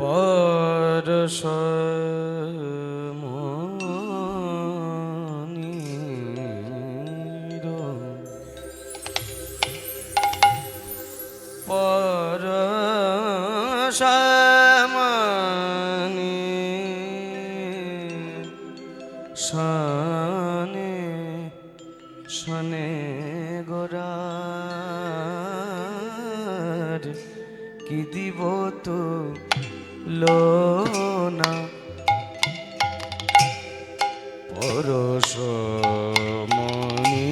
পরশ পরশমণি শনে শনে গোরার কি দিব তো লোনা পরশমণি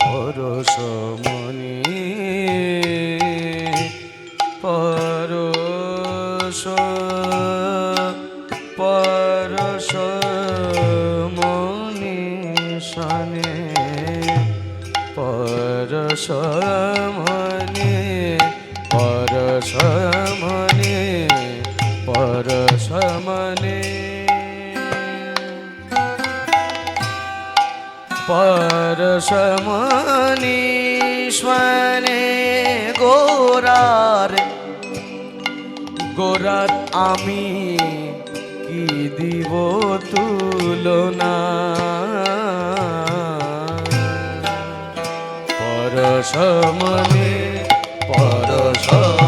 পরশমণি পরশ পরশ মনি শনে পরশ মনি পরশ মনি পরশ মনি পরশমনীশ্বরে গোরার গোরার আমি কি দিব তুলনা? পরশমণি পরশমণি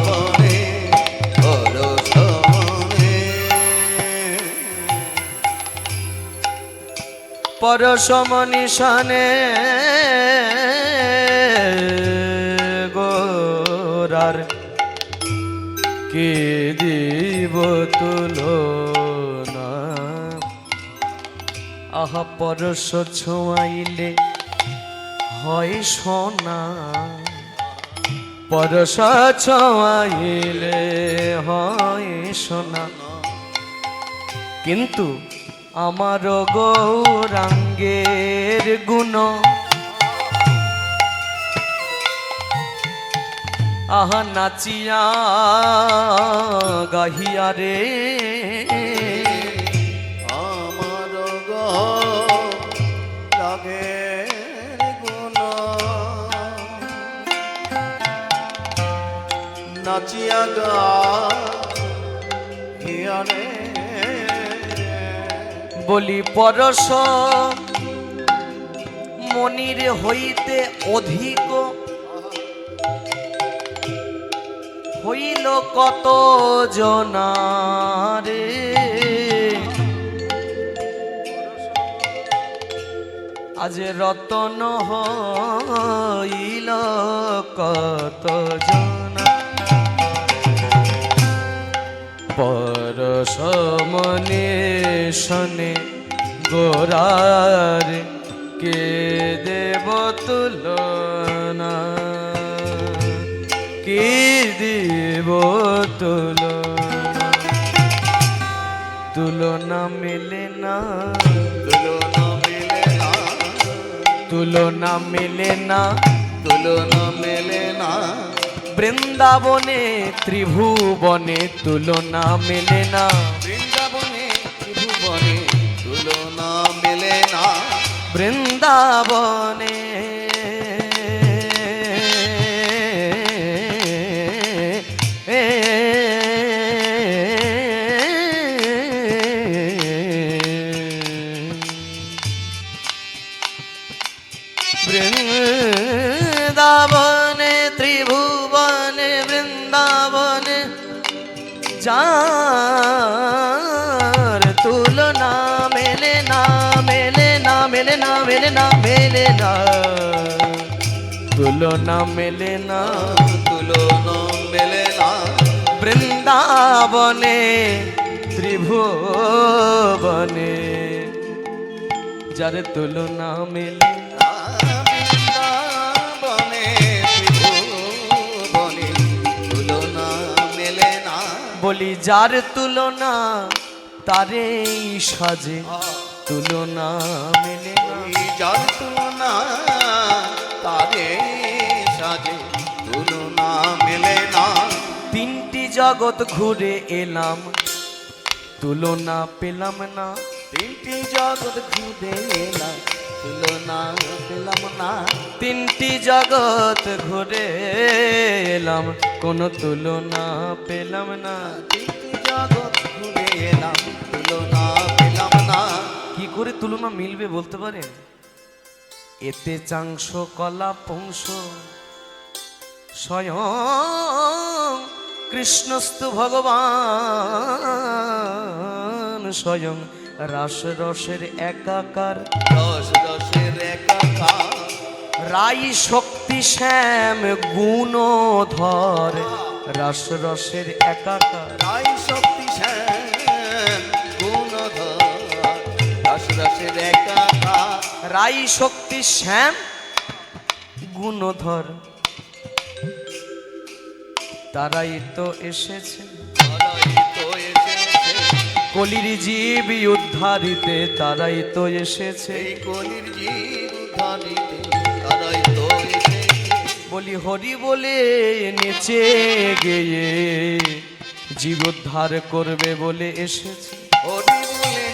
পরশমণি শনে গোরার কে দিব তুলনা? আহা, পরশ ছোঁয়াইলে হয় সোনা। পরশ ছোঁয়াইলে হয় সোনা। কিন্তু আমার গৌরাঙ্গের গুণ। আহা নাচিয়া গাহিয়া রে। আমার গুণ। নাচিয়া গা হিয়ারে বলি পরশ মনির হইতে অধিক হইল কত জনারে আজ রতন হইল কত জনা পরশমনে শনে গোরার কে দেব তুলনা? কে দেব তুলনা? তুলনা মেলে না। তুলনা মেলে না। তুলনা মেলে না। তুলনা বৃন্দাবনে ত্রিভুবনে তুলনা মেলে না। বৃন্দাবনে ত্রিভুবনে তুলনা মেলে না। বৃন্দাবনে যার তুলনা মেলে না মেলে না মেলে না মেলে না মেলে না। তুলনা মেলে না তুলনা মেলে না। বৃন্দাবনে ত্রিভুবনে। যার তুলনা মেলে বলি যার তুলনা তারে সাজে তুলনা মেলে যার তুলনা তারে সাজে তুলনা মেলে না। তিনটি জগৎ ঘুরে এলাম তুলনা পেলাম না। তিনটি জগৎ ঘুরে এলাম তুলনা পেলাম না। তিনটি জগৎ ঘুরে এলাম কোনো তুলনা পেলাম না। তিনটি জগৎ ঘুরে এলাম তুলনা পেলাম না। কি করে তুলনা মিলবে বলতে পারেন এতে চাংশ কলা পংশ। স্বয়ং কৃষ্ণস্তু ভগবান স্বয়ং রাস রসের একাকার। রস রসের একাকার। রাই শক্তি শ্যাম গুণধর। রাস রসের একাকার। রাই শক্তি শ্যাম গুণধর। রস রসের একাকার। রাই শক্তি শ্যাম গুণধর। তারাই তো এসেছে। তারাই তো এসেছে কলির জীব উদ্ধারিতে তারাই তো এসেছে। কলির জীব উদ্ধারিতে তারাই তো বলি হরি বলে নেচে গেয়ে জীব উদ্ধার করবে বলে এসেছে। হরি বলে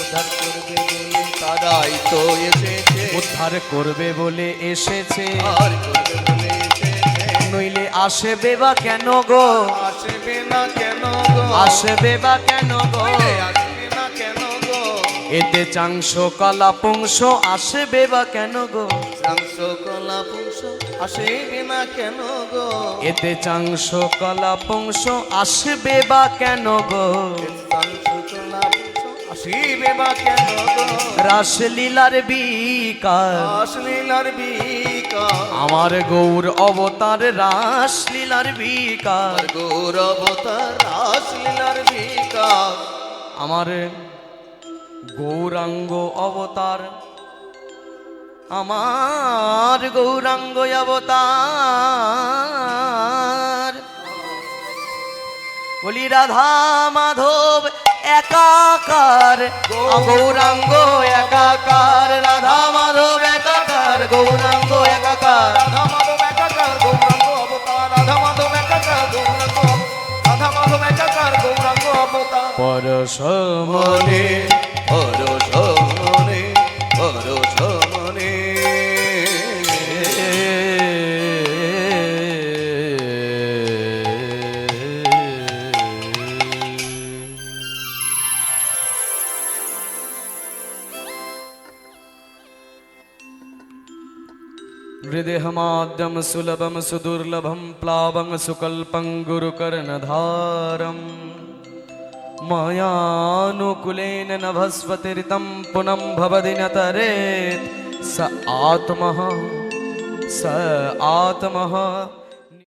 উদ্ধার করবে বলে তারাই তো এসেছে। উদ্ধার করবে বলে এসেছে। আর করবে বলে এসেছে। নইলে আসবে বা কেন গো? আসবে না কেন গো? আসবে বা কেন গো? আসবে না কেন গো? এতে চাংশ কলা পুংস আসবে বা কেন গো? চাংস কলা পুংস আসবে না কেন গো? এতে চাংশ কলা পুংস আসবে বা কেন গো? চাংস কলা পুংস আসবে বা কেন গো? রাসলীলার বিকার আসলীলার বিকা আমার গৌর অবতার রাসলীলার বিকার আর গৌরবতার আসলীলার বিকা আমার গৌরাঙ্গ অবতার আমার গৌরাঙ্গ অবতার। বলি রাধা মাধব একাকার গৌরাঙ্গ একাকার রাধা মাধব একাকার গৌরাঙ্গ একাকার। রাধা মাধব একাকার গৌরাঙ্গ অবতার। রাধা মাধব একাকার গৌরাঙ্গ রাধা মাধব একাকার গৌরাঙ্গ অবতার। পরশমনে পরশ মনে পরশ हृदयमाद्यं सुलभं सुदुर्लभं प्लावं सुकल्पं गुरुकर्णधारम् मायानुकूलेन नभस्वतीर्तं पुनं भवति न तरेत् स आत्मः स आत्मः